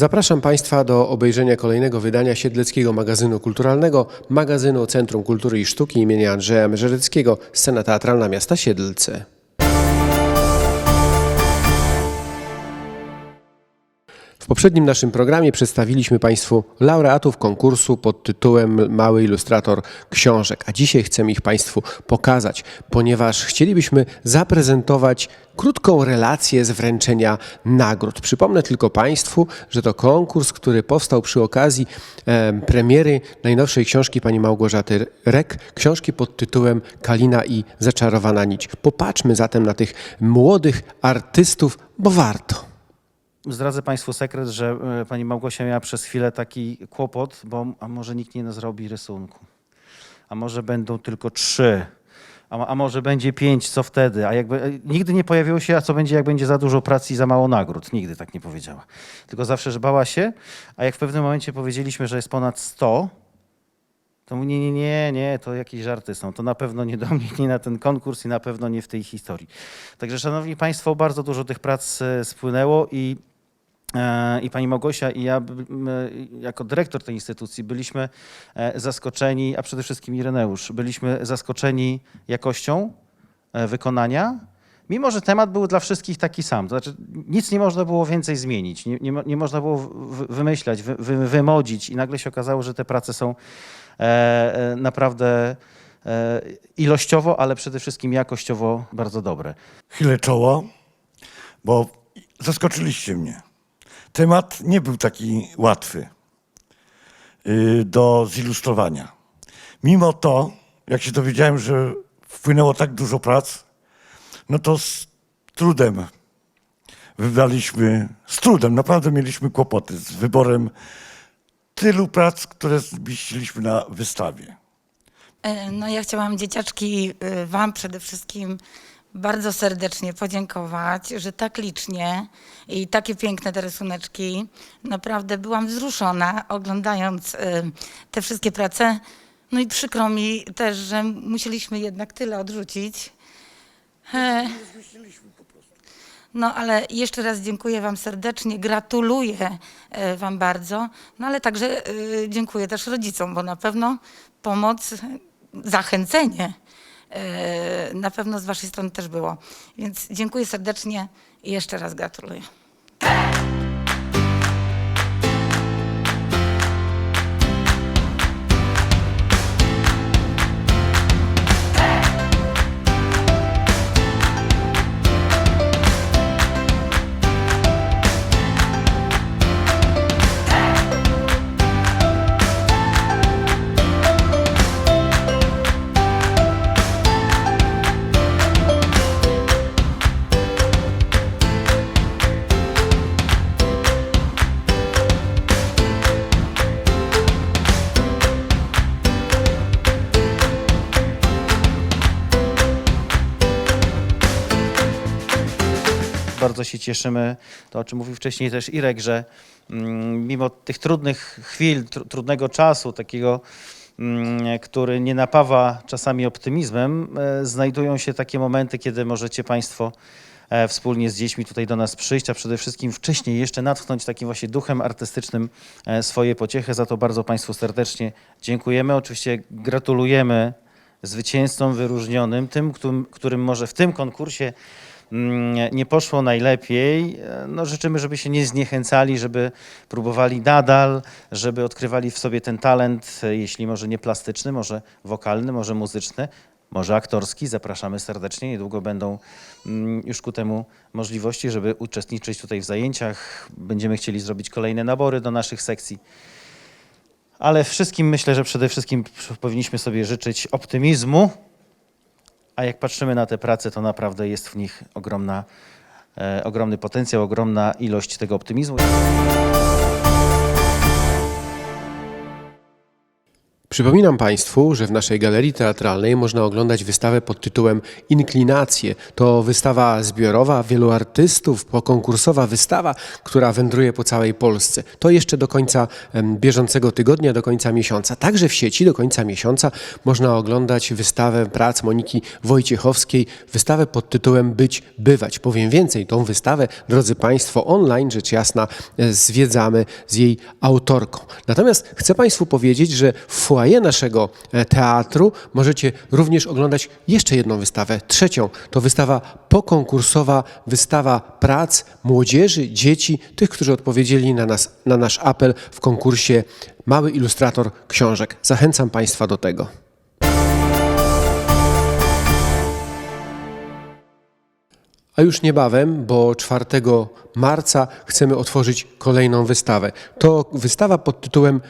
Zapraszam Państwa do obejrzenia kolejnego wydania Siedleckiego Magazynu Kulturalnego, magazynu Centrum Kultury i Sztuki imienia Andrzeja Mężereckiego, scena teatralna miasta Siedlce. W poprzednim naszym programie przedstawiliśmy Państwu laureatów konkursu pod tytułem Mały Ilustrator Książek, a dzisiaj chcemy ich Państwu pokazać, ponieważ chcielibyśmy zaprezentować krótką relację z wręczenia nagród. Przypomnę tylko Państwu, że to konkurs, który powstał przy okazji em, premiery najnowszej książki pani Małgorzaty Rek, książki pod tytułem Kalina i zaczarowana nić. Popatrzmy zatem na tych młodych artystów, bo warto. Zdradzę Państwu sekret, że e, pani Małgosia miała przez chwilę taki kłopot, bo a może nikt nie zrobi rysunku, a może będą tylko trzy, a, a może będzie pięć, co wtedy? A jakby e, nigdy nie pojawiło się, a co będzie, jak będzie za dużo pracy i za mało nagród. Nigdy tak nie powiedziała. Tylko zawsze, że bała się, a jak w pewnym momencie powiedzieliśmy, że jest ponad 100, to mówi, nie, nie, nie, nie, to jakieś żarty są. To na pewno nie do mnie, nie na ten konkurs i na pewno nie w tej historii. Także, szanowni państwo, bardzo dużo tych prac e, spłynęło i i pani Małgosia i ja, m, jako dyrektor tej instytucji, byliśmy e, zaskoczeni, a przede wszystkim Ireneusz, byliśmy zaskoczeni jakością e, wykonania, mimo że temat był dla wszystkich taki sam. To znaczy, nic nie można było więcej zmienić, nie, nie, nie można było wymyślać, wy, wy, wymodzić i nagle się okazało, że te prace są e, e, naprawdę e, ilościowo, ale przede wszystkim jakościowo bardzo dobre. chylę czoło, bo zaskoczyliście mnie. Temat nie był taki łatwy y, do zilustrowania. Mimo to, jak się dowiedziałem, że wpłynęło tak dużo prac, no to z trudem wybraliśmy, z trudem, naprawdę mieliśmy kłopoty z wyborem tylu prac, które zmieściliśmy na wystawie. E, No ja chciałam dzieciaczki y, wam przede wszystkim bardzo serdecznie podziękować, że tak licznie i takie piękne te rysuneczki. Naprawdę byłam wzruszona oglądając y, te wszystkie prace. No i przykro mi też, że musieliśmy jednak tyle odrzucić. E, No ale jeszcze raz dziękuję Wam serdecznie, gratuluję e, Wam bardzo, no ale także e, dziękuję też rodzicom, bo na pewno pomoc, zachęcenie na pewno z Waszej strony też było. Więc dziękuję serdecznie i jeszcze raz gratuluję. Się cieszymy, to o czym mówił wcześniej też Irek, że mm, mimo tych trudnych chwil, tr trudnego czasu, takiego, mm, który nie napawa czasami optymizmem, e, znajdują się takie momenty, kiedy możecie Państwo e, wspólnie z dziećmi tutaj do nas przyjść, a przede wszystkim wcześniej jeszcze natchnąć takim właśnie duchem artystycznym e, swoje pociechy. Za to bardzo Państwu serdecznie dziękujemy. Oczywiście gratulujemy zwycięzcom wyróżnionym, tym, którym, którym może w tym konkursie nie poszło najlepiej. E, No, życzymy, żeby się nie zniechęcali, żeby próbowali nadal, żeby odkrywali w sobie ten talent, e, jeśli może nie plastyczny, może wokalny, może muzyczny, może aktorski. Zapraszamy serdecznie. Niedługo będą mm, już ku temu możliwości, żeby uczestniczyć tutaj w zajęciach. Będziemy chcieli zrobić kolejne nabory do naszych sekcji. Ale wszystkim myślę, że przede wszystkim powinniśmy sobie życzyć optymizmu, a jak patrzymy na te prace, to naprawdę jest w nich ogromna, e, ogromny potencjał, ogromna ilość tego optymizmu. Przypominam Państwu, że w naszej galerii teatralnej można oglądać wystawę pod tytułem Inklinacje. To wystawa zbiorowa wielu artystów, pokonkursowa wystawa, która wędruje po całej Polsce. To jeszcze do końca bieżącego tygodnia, do końca miesiąca. Także w sieci do końca miesiąca można oglądać wystawę prac Moniki Wojciechowskiej, wystawę pod tytułem Być, bywać. Powiem więcej, tą wystawę, drodzy Państwo, online rzecz jasna e, zwiedzamy z jej autorką. Natomiast chcę Państwu powiedzieć, że w foyer naszego e, teatru możecie również oglądać jeszcze jedną wystawę, trzecią. To wystawa pokonkursowa, wystawa prac młodzieży, dzieci, tych, którzy odpowiedzieli na, nas, na nasz apel w konkursie Mały Ilustrator Książek. Zachęcam Państwa do tego. A już niebawem, bo 4 marca chcemy otworzyć kolejną wystawę. To wystawa pod tytułem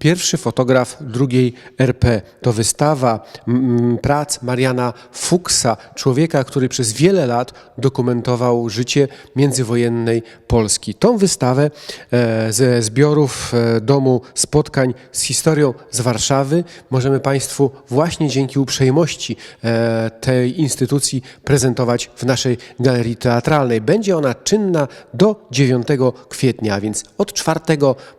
Pierwszy fotograf drugiej RP. To wystawa mm, prac Mariana Fuchsa, człowieka, który przez wiele lat dokumentował życie międzywojennej Polski. Tą wystawę e, ze zbiorów e, Domu Spotkań z historią z Warszawy możemy Państwu właśnie dzięki uprzejmości e, tej instytucji prezentować w naszej galerii teatralnej. Będzie ona czynna do 9 kwietnia, a więc od 4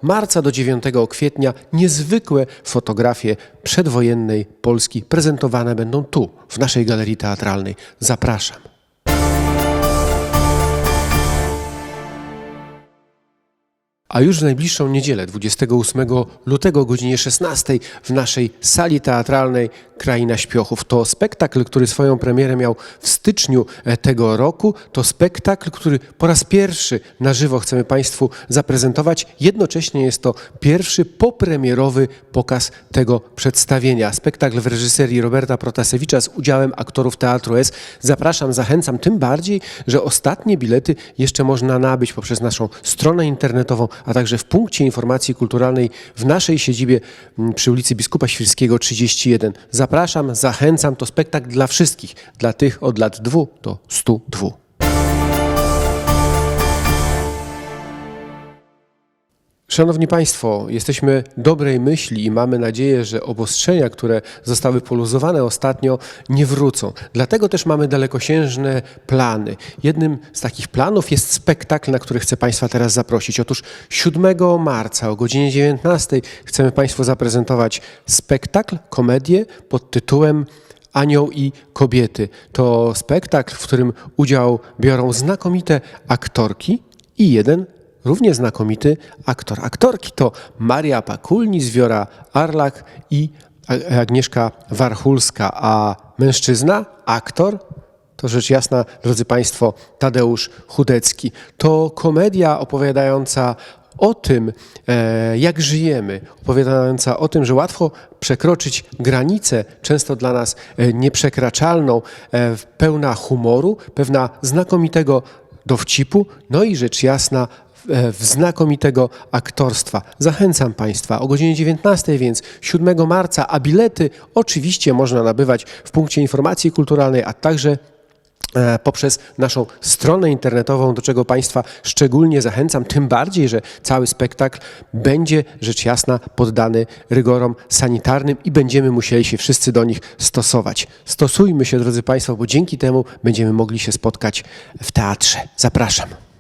marca do 9 kwietnia niezwykłe fotografie przedwojennej Polski prezentowane będą tu, w naszej galerii teatralnej. Zapraszam. A już w najbliższą niedzielę, 28 lutego o godzinie 16 w naszej sali teatralnej Kraina Śpiochów. To spektakl, który swoją premierę miał w styczniu e, tego roku. To spektakl, który po raz pierwszy na żywo chcemy Państwu zaprezentować. Jednocześnie jest to pierwszy popremierowy pokaz tego przedstawienia. Spektakl w reżyserii Roberta Protasewicza z udziałem aktorów Teatru S. Zapraszam, zachęcam, tym bardziej, że ostatnie bilety jeszcze można nabyć poprzez naszą stronę internetową, a także w punkcie informacji kulturalnej w naszej siedzibie m, przy ulicy Biskupa Świrskiego 31. Zapraszam, zachęcam, to spektakl dla wszystkich, dla tych od lat 2 do 102. Szanowni Państwo, jesteśmy dobrej myśli i mamy nadzieję, że obostrzenia, które zostały poluzowane ostatnio, nie wrócą. Dlatego też mamy dalekosiężne plany. Jednym z takich planów jest spektakl, na który chcę Państwa teraz zaprosić. Otóż 7 marca o godzinie 19 chcemy Państwu zaprezentować spektakl, komedię pod tytułem Anioł i kobiety. To spektakl, w którym udział biorą znakomite aktorki i jeden równie znakomity aktor. Aktorki to Maria Pakulni, Zwiora Arlak i Agnieszka Warchulska, a mężczyzna, aktor, to rzecz jasna, drodzy Państwo, Tadeusz Chudecki. To komedia opowiadająca o tym, e, jak żyjemy, opowiadająca o tym, że łatwo przekroczyć granicę, często dla nas e, nieprzekraczalną, e, pełna humoru, pewna znakomitego dowcipu, no i rzecz jasna w znakomitego aktorstwa. Zachęcam Państwa o godzinie 19, więc 7 marca, a bilety oczywiście można nabywać w punkcie informacji kulturalnej, a także e, poprzez naszą stronę internetową, do czego Państwa szczególnie zachęcam, tym bardziej, że cały spektakl będzie rzecz jasna poddany rygorom sanitarnym i będziemy musieli się wszyscy do nich stosować. Stosujmy się, drodzy Państwo, bo dzięki temu będziemy mogli się spotkać w teatrze. Zapraszam.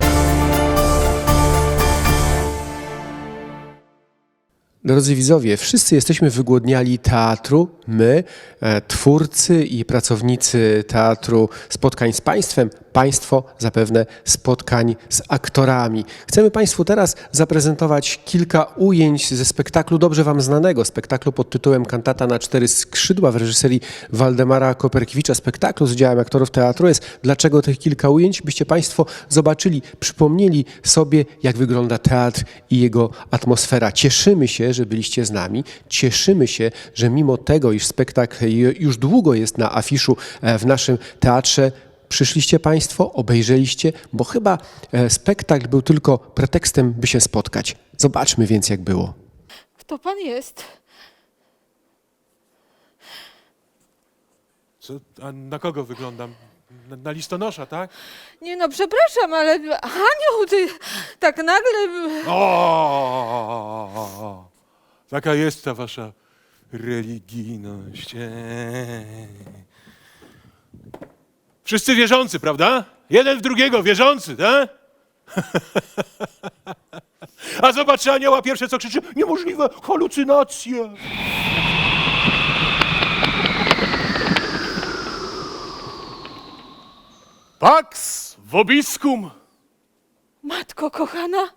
Drodzy widzowie, wszyscy jesteśmy wygłodniali teatru. My, e, twórcy i pracownicy teatru spotkań z Państwem, Państwo zapewne spotkań z aktorami. Chcemy Państwu teraz zaprezentować kilka ujęć ze spektaklu dobrze Wam znanego, spektaklu pod tytułem Kantata na cztery skrzydła w reżyserii Waldemara Koperkiewicza, spektaklu z udziałem aktorów teatru jest. Dlaczego tych kilka ujęć? Byście Państwo zobaczyli, przypomnieli sobie, jak wygląda teatr i jego atmosfera. Cieszymy się, że byliście z nami. Cieszymy się, że mimo tego, iż spektakl już długo jest na afiszu e, w naszym teatrze, przyszliście Państwo, obejrzeliście, bo chyba e, spektakl był tylko pretekstem, by się spotkać. Zobaczmy więc, jak było. Kto pan jest? Co, a na kogo wyglądam? Na, na listonosza, tak? Nie no, przepraszam, ale Anioł, ty tak nagle... O! Taka jest ta wasza religijność. Eee. Wszyscy wierzący, prawda? Jeden w drugiego wierzący, tak? A zobaczy anioła pierwsze co krzyczy, niemożliwe, halucynacje. Pax vobiscum. Matko kochana,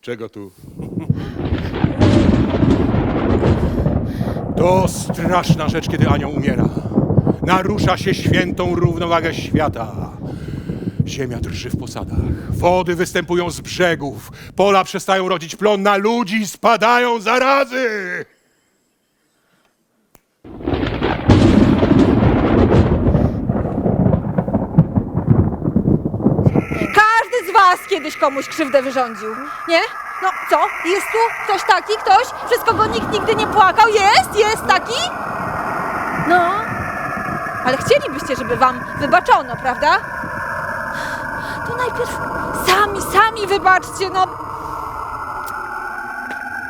Czego tu? To straszna rzecz, kiedy anioł umiera. Narusza się świętą równowagę świata. Ziemia drży w posadach, wody występują z brzegów, pola przestają rodzić plon, na ludzi spadają zarazy. każdy z was kiedyś komuś krzywdę wyrządził, nie? No co? Jest tu ktoś taki, ktoś, przez kogo nikt nigdy nie płakał? Jest? Jest taki? No. Ale chcielibyście, żeby wam wybaczono, prawda? To najpierw sami, sami wybaczcie, no.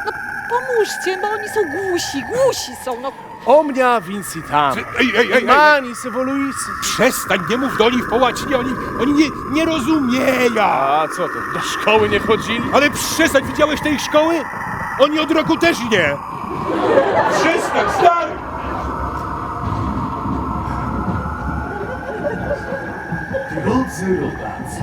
No pomóżcie, bo oni są głusi, głusi są, no. Omnia vincitam. Ej, ej, ej, ej, Manis evoluis. Przestań, nie mów do nich po łacinie, oni, oni nie, nie rozumieją. A co to, do szkoły nie chodzili? Ale przestań, widziałeś tej szkoły? Oni od roku też nie. Przestań, stary! Drodzy rodacy.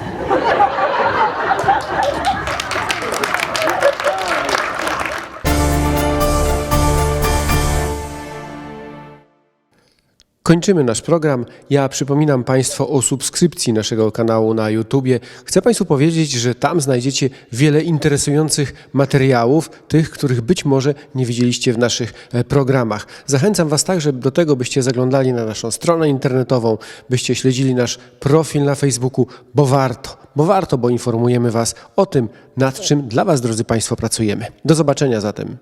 Kończymy nasz program. Ja przypominam Państwu o subskrypcji naszego kanału na YouTubie. Chcę Państwu powiedzieć, że tam znajdziecie wiele interesujących materiałów, tych, których być może nie widzieliście w naszych e, programach. Zachęcam Was także do tego, byście zaglądali na naszą stronę internetową, byście śledzili nasz profil na Facebooku, bo warto, bo warto, bo informujemy Was o tym, nad czym dla Was, drodzy Państwo, pracujemy. Do zobaczenia zatem.